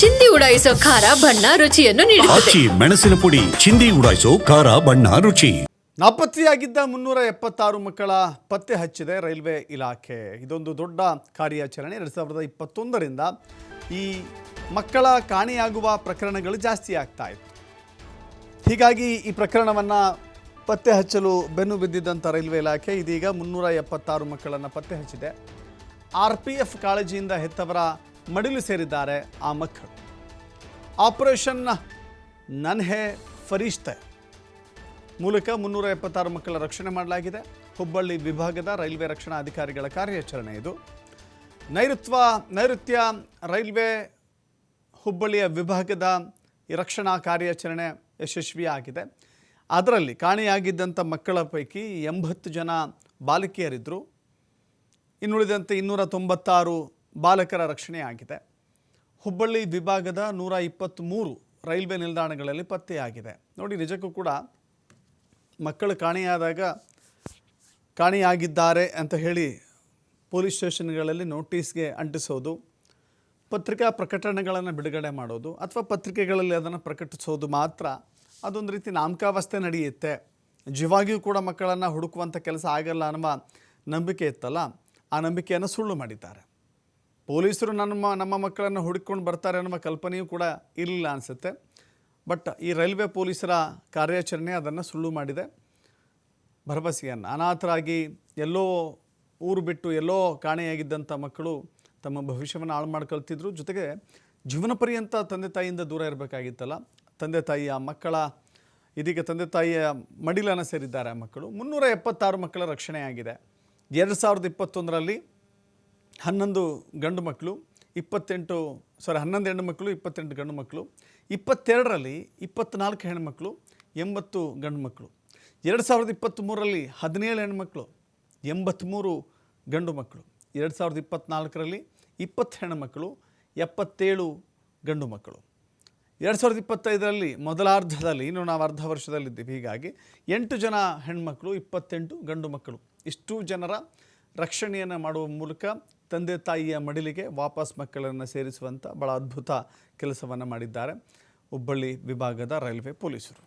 ಚಿಂದಿ ಉಡಾಯಿಸೋ ಖಾರ ಬಣ್ಣ ರುಚಿಯನ್ನು ನೀಡುತ್ತದೆ. ಆಚಿ ಮೆಣಸಿನ ಪುಡಿ ಚಿಂದಿ ಉಡಾಯಿಸೋ ಖಾರ ಬಣ್ಣ ರುಚಿ. ನಾಪತ್ತೆಯಾಗಿದ್ದ ಮುನ್ನೂರ ಎಪ್ಪತ್ತಾರು ಮಕ್ಕಳ ಪತ್ತೆ ಹಚ್ಚಿದೆ ರೈಲ್ವೆ ಇಲಾಖೆ. ಇದೊಂದು ದೊಡ್ಡ ಕಾರ್ಯಾಚರಣೆ. ಎರಡು ಸಾವಿರದ ಇಪ್ಪತ್ತೊಂದರಿಂದ ಈ ಮಕ್ಕಳ ಕಾಣೆಯಾಗುವ ಪ್ರಕರಣಗಳು ಜಾಸ್ತಿ ಆಗ್ತಾ ಇತ್ತು. ಹೀಗಾಗಿ ಈ ಪ್ರಕರಣವನ್ನು ಪತ್ತೆ ಹಚ್ಚಲು ಬೆನ್ನು ಬಿದ್ದಿದ್ದಂಥ ರೈಲ್ವೆ ಇಲಾಖೆ ಇದೀಗ ಮುನ್ನೂರ ಎಪ್ಪತ್ತಾರು ಮಕ್ಕಳನ್ನು ಪತ್ತೆ ಹಚ್ಚಿದೆ. ಆರ್ ಪಿ ಎಫ್ ಕಾಳಜಿಯಿಂದ ಹೆತ್ತವರ ಮಡಿಲು ಸೇರಿದ್ದಾರೆ ಆ ಮಕ್ಕಳು. ಆಪರೇಷನ್ ನನ್ಹೆ ಫರಿಶ್ತೆ ಮೂಲಕ ಮುನ್ನೂರ ಎಪ್ಪತ್ತಾರು ಮಕ್ಕಳ ರಕ್ಷಣೆ ಮಾಡಲಾಗಿದೆ. ಹುಬ್ಬಳ್ಳಿ ವಿಭಾಗದ ರೈಲ್ವೆ ರಕ್ಷಣಾ ಅಧಿಕಾರಿಗಳ ಕಾರ್ಯಾಚರಣೆ ಇದು. ನೈಋತ್ವ, ನೈಋತ್ಯ ರೈಲ್ವೆ ಹುಬ್ಬಳ್ಳಿಯ ವಿಭಾಗದ ರಕ್ಷಣಾ ಕಾರ್ಯಾಚರಣೆ ಯಶಸ್ವಿಯಾಗಿದೆ. ಅದರಲ್ಲಿ ಕಾಣೆಯಾಗಿದ್ದಂಥ ಮಕ್ಕಳ ಪೈಕಿ ಎಂಬತ್ತು ಜನ ಬಾಲಕಿಯರಿದ್ದರು ಇನ್ನುಳಿದಂತೆ ಇನ್ನೂರ ತೊಂಬತ್ತಾರು ಬಾಲಕರ ರಕ್ಷಣೆ ಆಗಿದೆ. ಹುಬ್ಬಳ್ಳಿ ವಿಭಾಗದ ನೂರ ಇಪ್ಪತ್ತ್ಮೂರು ರೈಲ್ವೆ ನಿಲ್ದಾಣಗಳಲ್ಲಿ ಪತ್ತೆಯಾಗಿದೆ. ನೋಡಿ, ನಿಜಕ್ಕೂ ಕೂಡ ಮಕ್ಕಳು ಕಾಣೆಯಾದಾಗ ಕಾಣೆಯಾಗಿದ್ದಾರೆ ಅಂತ ಹೇಳಿ ಪೊಲೀಸ್ ಸ್ಟೇಷನ್ಗಳಲ್ಲಿ ನೋಟಿಸ್ಗೆ ಅಂಟಿಸೋದು, ಪತ್ರಿಕಾ ಪ್ರಕಟಣೆಗಳನ್ನು ಬಿಡುಗಡೆ ಮಾಡೋದು ಅಥವಾ ಪತ್ರಿಕೆಗಳಲ್ಲಿ ಅದನ್ನು ಪ್ರಕಟಿಸೋದು ಮಾತ್ರ ಅದೊಂದು ರೀತಿ ನಾಮಕಾವಸ್ಥೆ ನಡೆಯುತ್ತೆ. ಜೀವಾಗಿಯೂ ಕೂಡ ಮಕ್ಕಳನ್ನು ಹುಡುಕುವಂಥ ಕೆಲಸ ಆಗಲ್ಲ ಅನ್ನುವ ನಂಬಿಕೆ ಇತ್ತಲ್ಲ, ಆ ನಂಬಿಕೆಯನ್ನು ಸುಳ್ಳು ಮಾಡಿದ್ದಾರೆ. ಪೊಲೀಸರು ನಮ್ಮ ನಮ್ಮ ಮಕ್ಕಳನ್ನು ಹುಡುಕೊಂಡು ಬರ್ತಾರೆ ಅನ್ನೋ ಕಲ್ಪನೆಯೂ ಕೂಡ ಇರಲಿಲ್ಲ ಅನಿಸುತ್ತೆ. ಬಟ್ ಈ ರೈಲ್ವೆ ಪೊಲೀಸರ ಕಾರ್ಯಾಚರಣೆ ಅದನ್ನು ಸುಳ್ಳು ಮಾಡಿದೆ. ಭರವಸೆಯನ್ನು, ಅನಾಥರಾಗಿ ಎಲ್ಲೋ ಊರು ಬಿಟ್ಟು ಎಲ್ಲೋ ಕಾಣೆಯಾಗಿದ್ದಂಥ ಮಕ್ಕಳು ತಮ್ಮ ಭವಿಷ್ಯವನ್ನು ಹಾಳು ಮಾಡ್ಕೊಳ್ತಿದ್ರು. ಜೊತೆಗೆ ಜೀವನ ಪರ್ಯಂತ ತಂದೆ ತಾಯಿಯಿಂದ ದೂರ ಇರಬೇಕಾಗಿತ್ತಲ್ಲ. ತಂದೆ ತಾಯಿಯ ಮಕ್ಕಳ, ಇದೀಗ ತಂದೆ ತಾಯಿಯ ಮಡಿಲನ್ನು ಸೇರಿದ್ದಾರೆ ಮಕ್ಕಳು. ಮುನ್ನೂರ ಎಪ್ಪತ್ತಾರು ಮಕ್ಕಳ ರಕ್ಷಣೆಯಾಗಿದೆ. ಎರಡು ಸಾವಿರದ ಇಪ್ಪತ್ತೊಂದರಲ್ಲಿ ಹನ್ನೊಂದು ಗಂಡು ಮಕ್ಕಳು, ಇಪ್ಪತ್ತೆಂಟು ಸಾರಿ ಹನ್ನೊಂದು ಹೆಣ್ಣು ಮಕ್ಕಳು, ಇಪ್ಪತ್ತೆಂಟು ಗಂಡು ಮಕ್ಕಳು, ಇಪ್ಪತ್ತೆರಡರಲ್ಲಿ ಇಪ್ಪತ್ತ್ನಾಲ್ಕು ಹೆಣ್ಮಕ್ಳು ಎಂಬತ್ತು ಗಂಡು ಮಕ್ಕಳು. ಎರಡು ಸಾವಿರದ ಇಪ್ಪತ್ತ್ಮೂರರಲ್ಲಿ ಹದಿನೇಳು ಹೆಣ್ಮಕ್ಳು ಎಂಬತ್ತ್ಮೂರು ಗಂಡು ಮಕ್ಕಳು. ಎರಡು ಸಾವಿರದ ಇಪ್ಪತ್ತ್ನಾಲ್ಕರಲ್ಲಿ ಇಪ್ಪತ್ತು ಹೆಣ್ಮಕ್ಕಳು ಎಪ್ಪತ್ತೇಳು ಗಂಡು ಮಕ್ಕಳು. ಎರಡು ಸಾವಿರದ ಇಪ್ಪತ್ತೈದರಲ್ಲಿ ಮೊದಲಾರ್ಧದಲ್ಲಿ ಇನ್ನು ನಾವು ಅರ್ಧ ವರ್ಷದಲ್ಲಿದ್ದೀವಿ. ಹೀಗಾಗಿ ಎಂಟು ಜನ ಹೆಣ್ಮಕ್ಳು ಇಪ್ಪತ್ತೆಂಟು ಗಂಡು ಮಕ್ಕಳು. ಇಷ್ಟು ಜನರ ರಕ್ಷಣೆಯನ್ನು ಮಾಡುವ ಮೂಲಕ ತಂದೆ ತಾಯಿಯ ಮಡಿಲಿಗೆ ವಾಪಸ್ ಮಕ್ಕಳನ್ನು ಸೇರಿಸುವಂಥ ಭಾಳ ಅದ್ಭುತ ಕೆಲಸವನ್ನು ಮಾಡಿದ್ದಾರೆ. ಹುಬ್ಬಳ್ಳಿ ವಿಭಾಗದ ರೈಲ್ವೆ ಪೊಲೀಸರು.